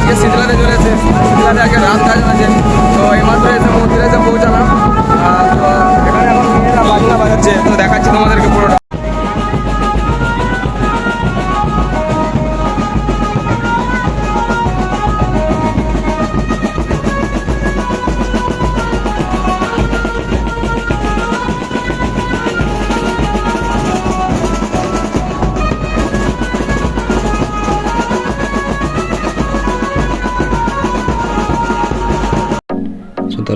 আজকে শীতলাতে চলেছে। শীতলাতে আজকে রাস্তা কাজ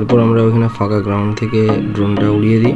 তারপর আমরা ওইখানে ফাঁকা গ্রাউন্ড থেকে ড্রোনটা উড়িয়ে দিই।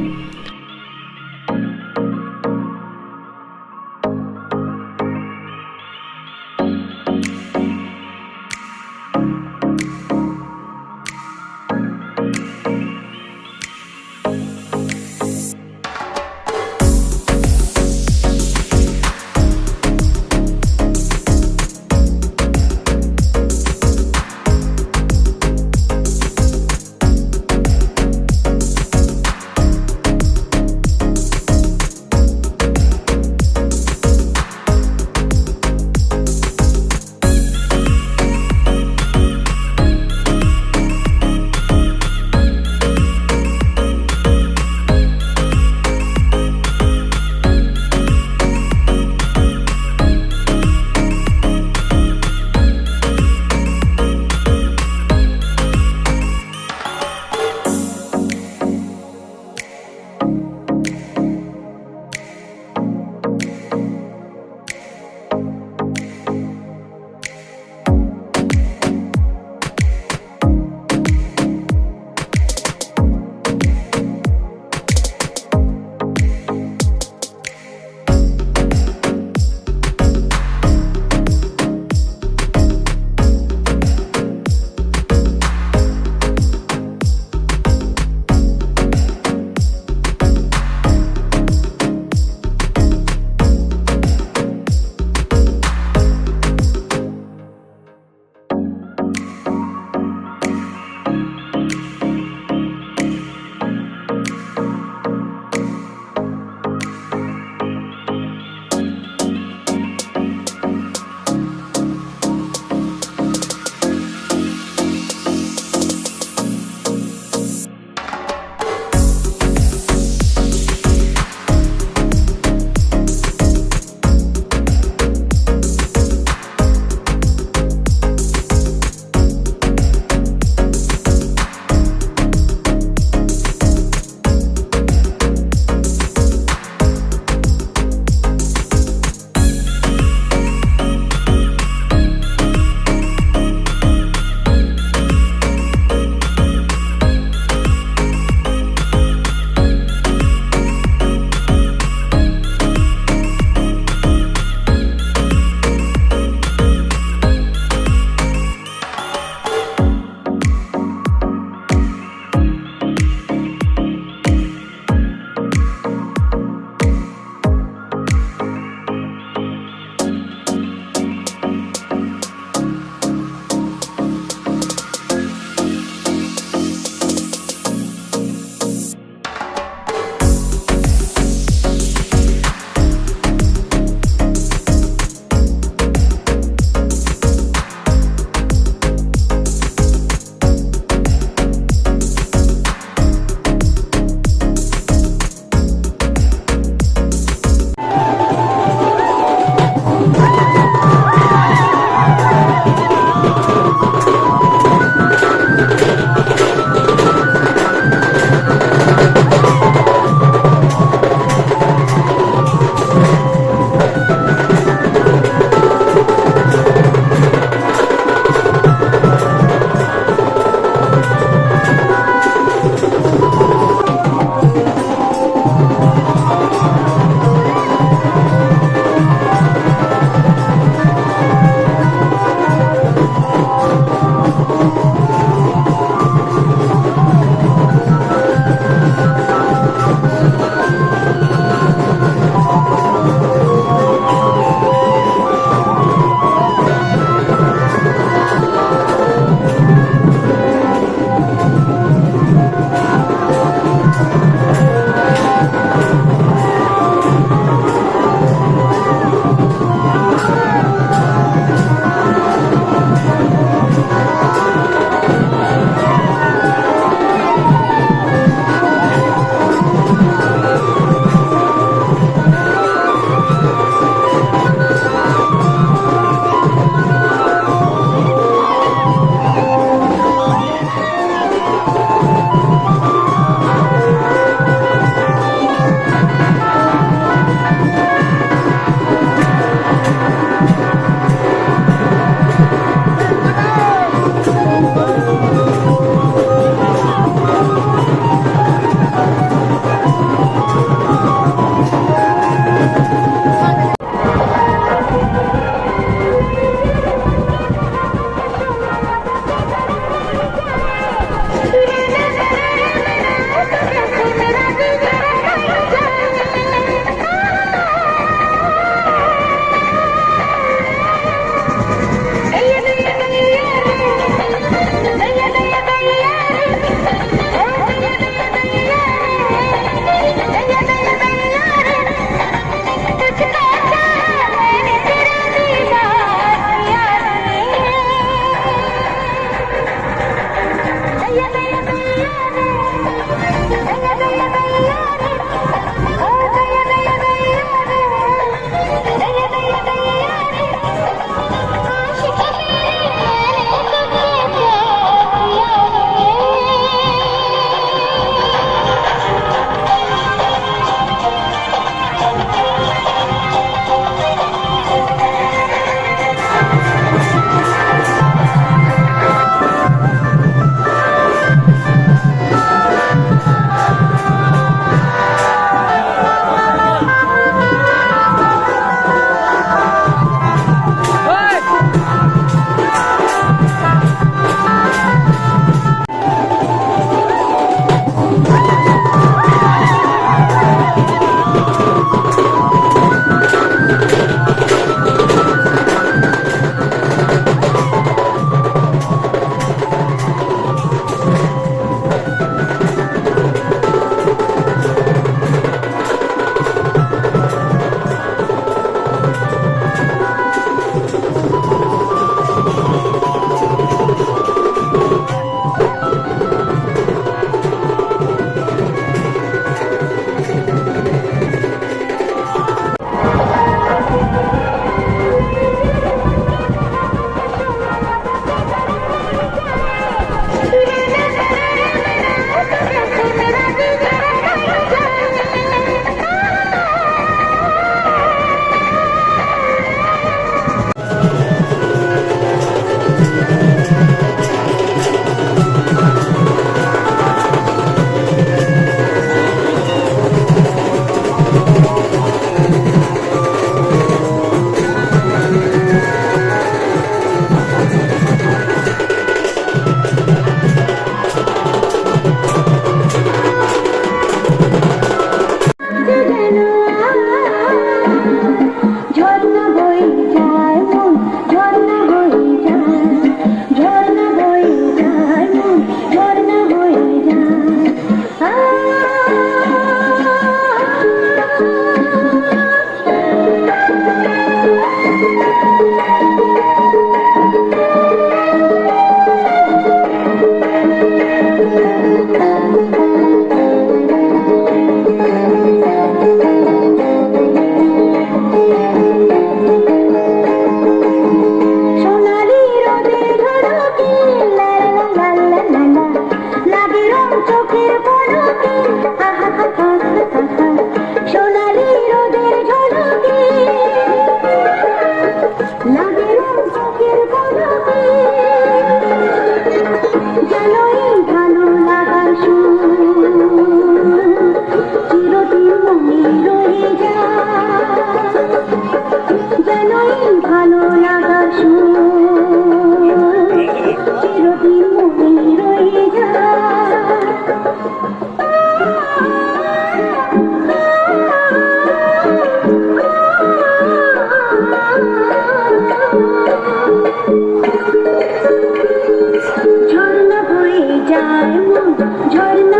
झरना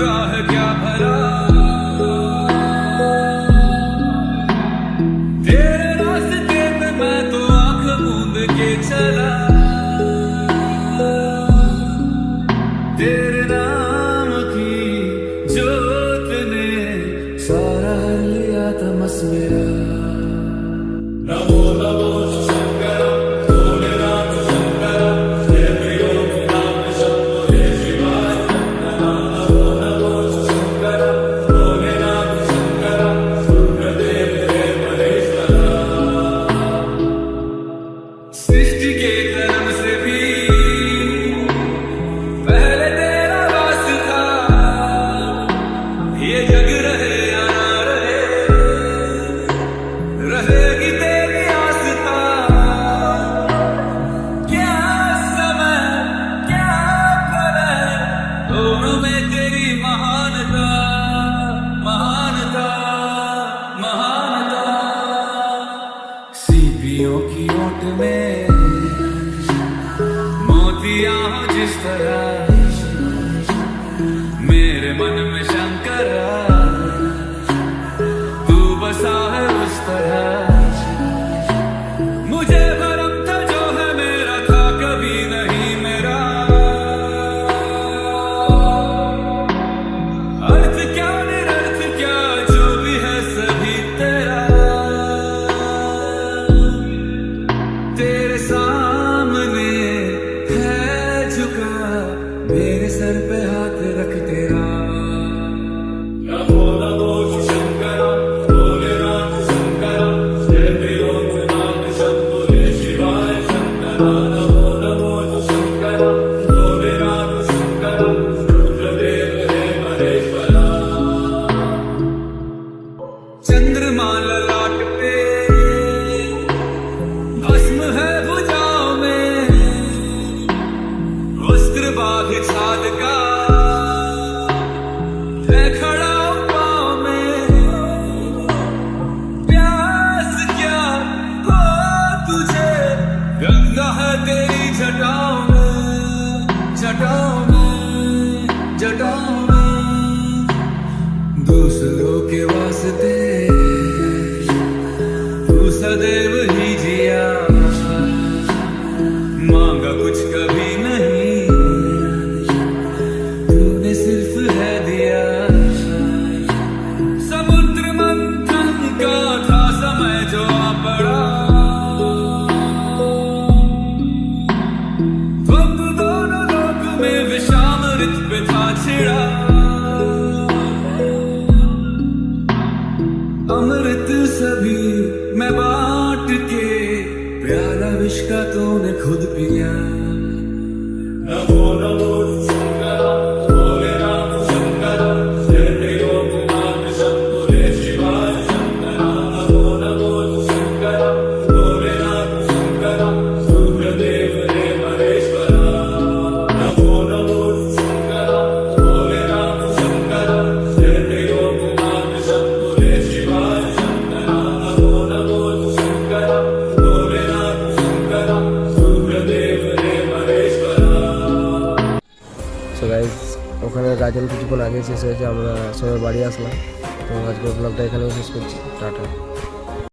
राह क्या भरा Grace. बाधित साधका শেষ হয়েছে আমরা সবাই বাড়ি আসলাম। তো আজকের ব্লগটা এখানেও শেষ করছি। টাটা।